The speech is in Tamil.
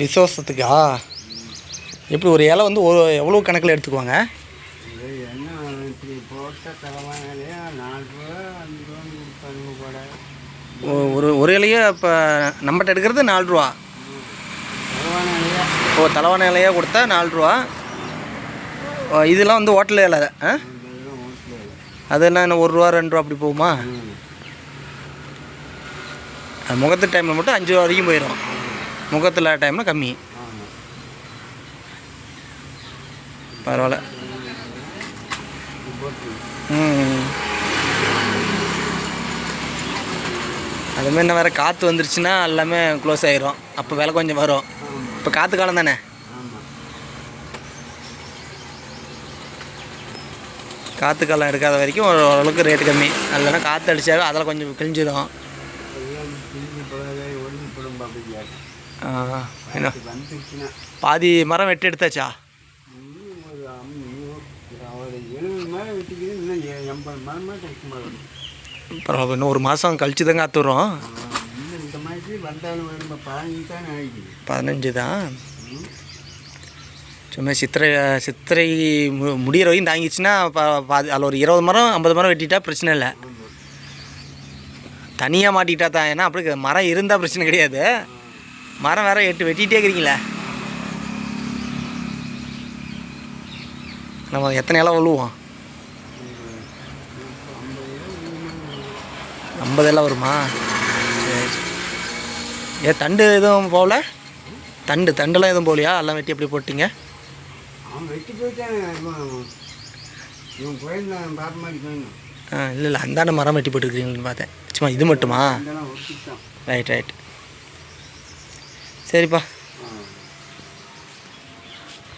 விசுவாசத்துக்கா? எப்படி ஒரு இலை வந்து ஒரு எவ்வளோ கணக்கில் எடுத்துக்குவாங்க? ஒரு ஒரு இலையே இப்போ நம்மகிட்ட எடுக்கிறது நாலு ரூபா. ஓ தலைவான இலையாக கொடுத்தா நாலு ரூபா. இதெல்லாம் வந்து ஹோட்டல் இலை ஆ? அதெல்லாம் என்ன ஒரு ரூபா ரெண்டு ரூபா அப்படி போகுமா? முகத்து டைமில் மட்டும் அஞ்சு ரூபா வரைக்கும் போயிடும். முகத்தில் டைமில் கம்மி. பரவாயில்ல. அதுமாரி என்ன வேறு காற்று வந்துருச்சுன்னா எல்லாமே க்ளோஸ் ஆயிரும். அப்போ விலை கொஞ்சம் வரும். இப்போ காற்று காலம் தானே? காற்று காலம் எடுக்காத வரைக்கும் ஓரளவுக்கு ரேட்டு கம்மி. இல்லைன்னா காற்று அடிச்சாவே அதில் கொஞ்சம் கிழிஞ்சிடும் என்ன பாதி மரம் வெட்டி எடுத்தாச்சா? பரவாயில்ல இன்னும் ஒரு மாதம் கழிச்சு தான் காத்துறோம் பதினஞ்சு தான் சும்மா சித்திரை சித்திரை மு முடியிற வரைக்கும் தாங்கிச்சுன்னா பாதி அதில் ஒரு இருபது மரம் ஐம்பது மரம் வெட்டிட்டா பிரச்சனை இல்லை. தனியாக மாட்டிக்கிட்டா தான் ஏன்னா அப்படி மரம் இருந்தால் பிரச்சனை கிடையாது. மரம் வேற எட்டு வெட்டிகிட்டே இருக்கிறீங்களே. நம்ம எத்தனை இலை விழுவோம் ஐம்பது இலை வருமா? சரி. ஏ தண்டு எதுவும் போகல? தண்டு தண்டுலாம் எதுவும் போகலையா? எல்லாம் வெட்டி எப்படி போட்டீங்க? ஆ இல்லை இல்லை அந்தாண்ட மரம் வெட்டி போட்டுருக்கீங்கன்னு பார்த்தேன். சும்மா இது மட்டுமா? ரைட் ரைட் சரிப்பா.